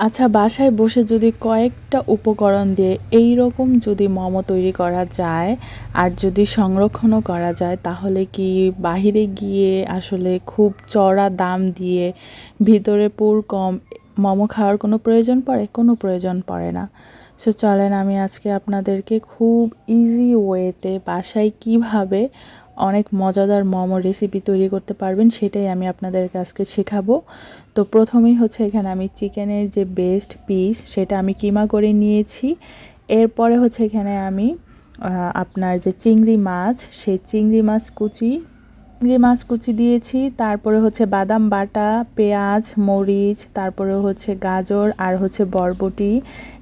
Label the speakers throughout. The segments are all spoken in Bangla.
Speaker 1: আচ্ছা বাসায় বসে যদি কয়েকটা উপকরণ দিয়ে এই রকম যদি মোমো তৈরি করা যায় আর যদি সংরক্ষণও করা যায়, তাহলে কি বাহিরে গিয়ে আসলে খুব চড়া দাম দিয়ে ভিতরে পুর কম মোমো খাওয়ার কোনো প্রয়োজন পড়ে? কোনো প্রয়োজন পড়ে না। সো চলেন আমি আজকে আপনাদেরকে খুব ইজি ওয়েতে বাসায় কীভাবে অনেক মজাদার মোমো রেসিপি তৈরি করতে পারবেন, সেটাই আমি আপনাদেরকে আজকে শেখাবো। তো প্রথমেই হচ্ছে এখানে আমি চিকেনের যে বেস্ট পিস সেটা আমি কিমা করে নিয়েছি। এরপরে হচ্ছে এখানে আমি আপনার যে চিংড়ি মাছ, সেই চিংড়ি মাছ কুচি চিংড়ি মাছ কুচি দিয়েছি, তারপরে হচ্ছে বাদাম বাটা, পেঁয়াজ, মরিচ, তারপরে হচ্ছে গাজর আর হচ্ছে বরবটি।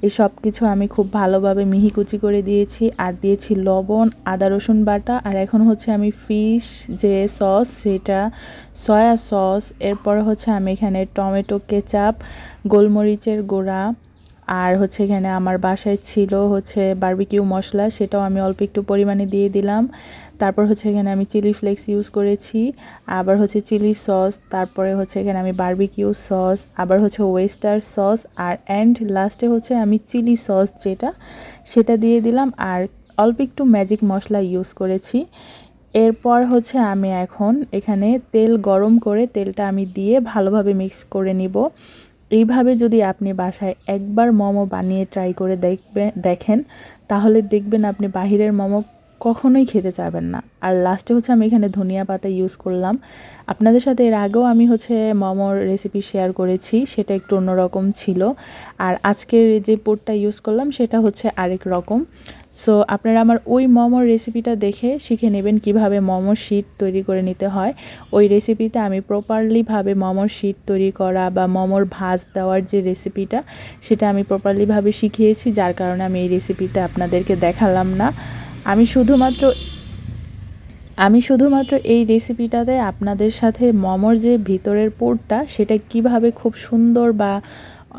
Speaker 1: এই সব কিছু আমি খুব ভালোভাবে মিহি কুচি করে দিয়েছি আর দিয়েছি লবণ, আদা, রসুন বাটা আর এখন হচ্ছে আমি ফিশ যে সস সেটা, সয়া সস, এরপর হচ্ছে আমি এখানে টমেটো, কেচাপ, গোলমরিচের গোড়া আর হচ্ছে এখানে আমার বাসায় ছিল হচ্ছে বার্বিকিউ মশলা, সেটাও আমি অল্প একটু পরিমাণে দিয়ে দিলাম। তারপর হচ্ছে এখানে আমি চিলি ফ্লেক্স ইউজ করেছি, আবার হচ্ছে চিলি সস তারপরে হচ্ছে এখানে আমি বার্বিকিউ সস আবার হচ্ছে ওয়েস্টার সস আর অ্যান্ড লাস্টে হচ্ছে আমি চিলি সস যেটা, সেটা দিয়ে দিলাম। আর অল্প একটু ম্যাজিক মশলা ইউজ করেছি। এরপর হচ্ছে আমি এখন এখানে তেল গরম করে তেলটা আমি দিয়ে ভালোভাবে মিক্স করে নিব। এইভাবে যদি আপনি বাসায় একবার মোমো বানিয়ে ট্রাই করে দেখবে, দেখেন, তাহলে দেখবেন আপনি বাহিরের মোমো কখনোই খেতে চাবেন না। আর লাস্টে হচ্ছে আমি এখানে ধনিয়া পাতা ইউজ করলাম। আপনাদের সাথে এর আগেও আমি হচ্ছে মোমোর রেসিপি শেয়ার করেছি, সেটা একটু অন্যরকম ছিল। আর আজকের যে পোটটা ইউজ করলাম, সেটা হচ্ছে আরেক রকম। সো আপনারা আমার ওই মোমোর রেসিপিটা দেখে শিখে নেবেন কীভাবে মোমোর শিট তৈরি করে নিতে হয়। ওই রেসিপিতে আমি প্রপারলিভাবে মোমোর শিট তৈরি করা বা মোমোর ভাজ দেওয়ার যে রেসিপিটা সেটা আমি প্রপারলিভাবে শিখিয়েছি, যার কারণে আমি এই রেসিপিতে আপনাদেরকে দেখালাম না। আমি শুধুমাত্র আমি শুধুমাত্র এই রেসিপিটাতে আপনাদের সাথে মোমোর যে ভিতরের পোরটা, সেটা কীভাবে খুব সুন্দর বা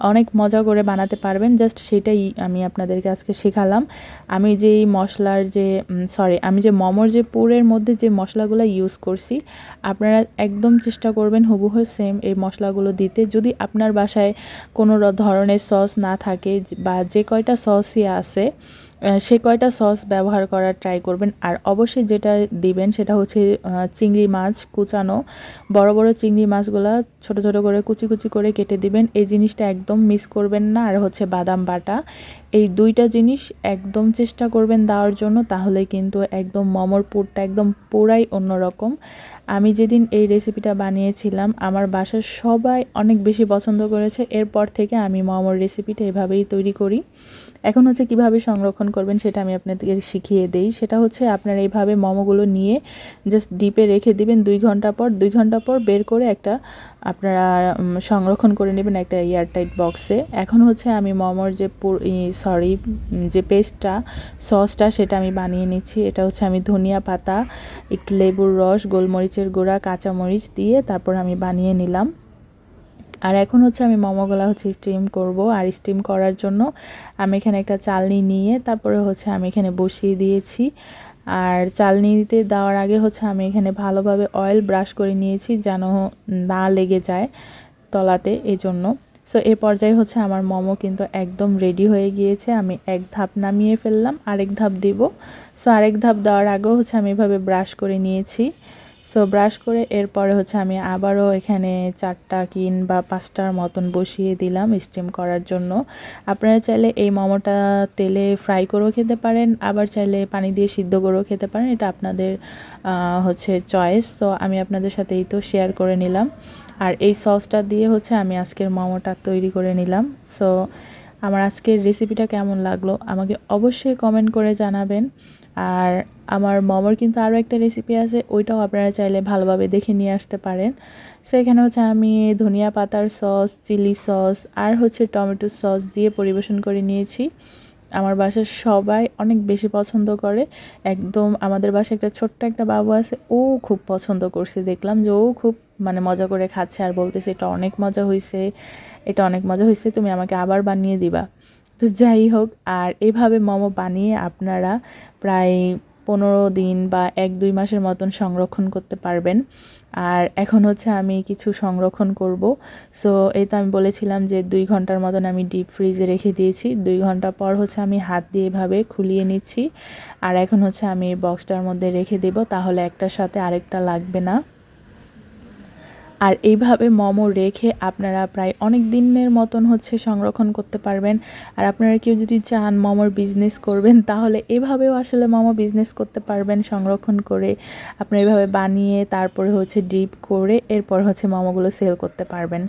Speaker 1: অনেক মজা করে বানাতে পারবেন। জাস্ট সেটাই আমি আপনাদেরকে আজকে শেখালাম। আমি যে মশলার যে সরি আমি যে মোমোর যে পুরের মধ্যে যে মশলাগুলো ইউজ করছি, আপনারা একদম চেষ্টা করবেন হুবহু সেম এই মশলাগুলো দিতে। যদি আপনার বাসায় কোনো ধরনের সস না থাকে, বা যে কয়টা সসই আছে সে কয়টা সস ব্যবহার করার ট্রাই করবেন। আর অবশ্যই যেটা দিবেন সেটা হচ্ছে চিংড়ি মাছ কুচানো। বড় বড় চিংড়ি মাছগুলো ছোট ছোট করে কুচি কুচি করে কেটে দিবেন। এই জিনিসটা একদম মিস করবেন না। আর হচ্ছে বাদাম বাটা। এই দুইটা জিনিস একদম চেষ্টা করবেন দেওয়ার জন্য। তাহলে কিন্তু একদম মমর পুরটা একদম পুরাই অন্যরকম। আমি যেদিন এই রেসিপিটা বানিয়েছিলাম, আমার বাসার সবাই অনেক বেশি পছন্দ করেছে। এরপর থেকে আমি মোমোর রেসিপিটা এভাবেই তৈরি করি। এখন হচ্ছে কীভাবে সংরক্ষণ করবেন সেটা আমি আপনাদেরকে শিখিয়ে দেই। সেটা হচ্ছে আপনারা এইভাবে মোমোগুলো নিয়ে জাস্ট ডিপে রেখে দিবেন দুই ঘণ্টা পর। দুই ঘণ্টা পর বের করে একটা, আপনারা সংরক্ষণ করে নেবেন একটা এয়ারটাইট বক্সে এখন হচ্ছে আমি মোমোর যে সরি যে পেস্টটা সসটা সেটা আমি বানিয়ে নিচ্ছি। এটা হচ্ছে আমি ধনিয়া পাতা, একটু লেবুর রস গোলমরিচের গুঁড়া কাঁচামরিচ দিয়ে তারপর আমি বানিয়ে নিলাম। আর এখন হচ্ছে আমি মোমোগুলো হচ্ছে স্টিম করব। আর স্টিম করার জন্য আমি এখানে একটা চালনি নিয়ে তারপরে হচ্ছে আমি এখানে বসিয়ে দিয়েছি। আর চালনিতে দেওয়ার আগে হচ্ছে আমি এখানে ভালোভাবে অয়েল ব্রাশ করে নিয়েছি যেন না লেগে যায় তলাতে এই জন্য সো এ পর্যায়ে হচ্ছে আমার মোমো কিন্তু একদম রেডি হয়ে গিয়েছে। আমি এক ধাপ নামিয়ে ফেললাম, আরেক ধাপ দিব। সো আরেক ধাপ দেওয়ার আগেও হচ্ছে আমি এভাবে ব্রাশ করে নিয়েছি। সো ব্রাশ করে এরপরে হচ্ছে আমি আবারও এখানে চারটা কিন বা পাঁচটার মতন বসিয়ে দিলাম স্টিম করার জন্য। আপনারা চাইলে এই মোমোটা তেলে ফ্রাই করেও খেতে পারেন, আবার চাইলে পানি দিয়ে সিদ্ধ করেও খেতে পারেন, এটা আপনাদের হচ্ছে চয়েস সো আমি আপনাদের সাথে এই তো শেয়ার করে নিলাম। আর এই সসটা দিয়ে হচ্ছে আমি আজকের মোমোটা তৈরি করে নিলাম। সো আমার আজকের রেসিপিটা কেমন লাগল, আমাকে অবশ্যই কমেন্ট করে জানাবেন। আর আমার মোমোর কিন্তু আরও একটা রেসিপি আছে, ওইটাও আপনারা চাইলে ভালোভাবে দেখে নিয়ে আসতে পারেন। সো এখানে হচ্ছে আমি ধনিয়া পাতার সস চিলি সস আর হচ্ছে টমেটো সস দিয়ে পরিবেশন করে নিয়েছি। আমার বাসার সবাই অনেক বেশি পছন্দ করে। একদম আমাদের বাসায় একটা ছোট্ট একটা বাবু আছে, ও খুব পছন্দ করছে। দেখলাম যে ও খুব মানে মজা করে খাচ্ছে আর বলতেছে এটা অনেক মজা হয়েছে এটা অনেক মজা হয়েছে, তুমি আমাকে আবার বানিয়ে দিবা। তো যাই হোক, আর এভাবে মোমো বানিয়ে আপনারা প্রায় পনেরো দিন বা এক দুই মাসের মতন সংরক্ষণ করতে পারবেন। আর এখন হচ্ছে আমি কিছু সংরক্ষণ করব। সো এই তো আমি বলেছিলাম যে দুই ঘণ্টার মতন আমি ডিপ ফ্রিজে রেখে দিয়েছি। দুই ঘণ্টা পর হচ্ছে আমি হাত দিয়ে এভাবে খুলিয়ে নিচ্ছি। আর এখন হচ্ছে আমি বক্সটার মধ্যে রেখে দেব, তাহলে একটার সাথে আরেকটা লাগবে না। আর এইভাবে মোমো রেখে আপনারা প্রায় অনেক দিনের মতন হচ্ছে সংরক্ষণ করতে পারবেন। আর আপনারা কেউ যদি চান মোমোর বিজনেস করবেন, তাহলে এভাবেও আসলে মোমো বিজনেস করতে পারবেন সংরক্ষণ করে। আপনারা এভাবে বানিয়ে তারপরে হচ্ছে ডিপ করে এরপর হচ্ছে মোমোগুলো সেল করতে পারবেন।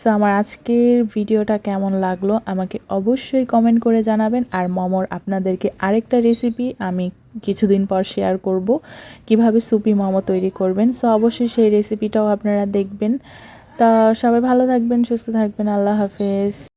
Speaker 1: সো আমার আজকের ভিডিওটা কেমন লাগল আমাকে অবশ্যই কমেন্ট করে জানাবেন। আর মোমোর আপনাদেরকে আরেকটা রেসিপি আমি কিছুদিন পর শেয়ার করব। কীভাবে সুপি মোমো তৈরি করবেন? সো অবশ্যই সেই রেসিপিটাও আপনারা দেখবেন। তা সবাই ভালো থাকবেন, সুস্থ থাকবেন। আল্লাহ হাফেজ।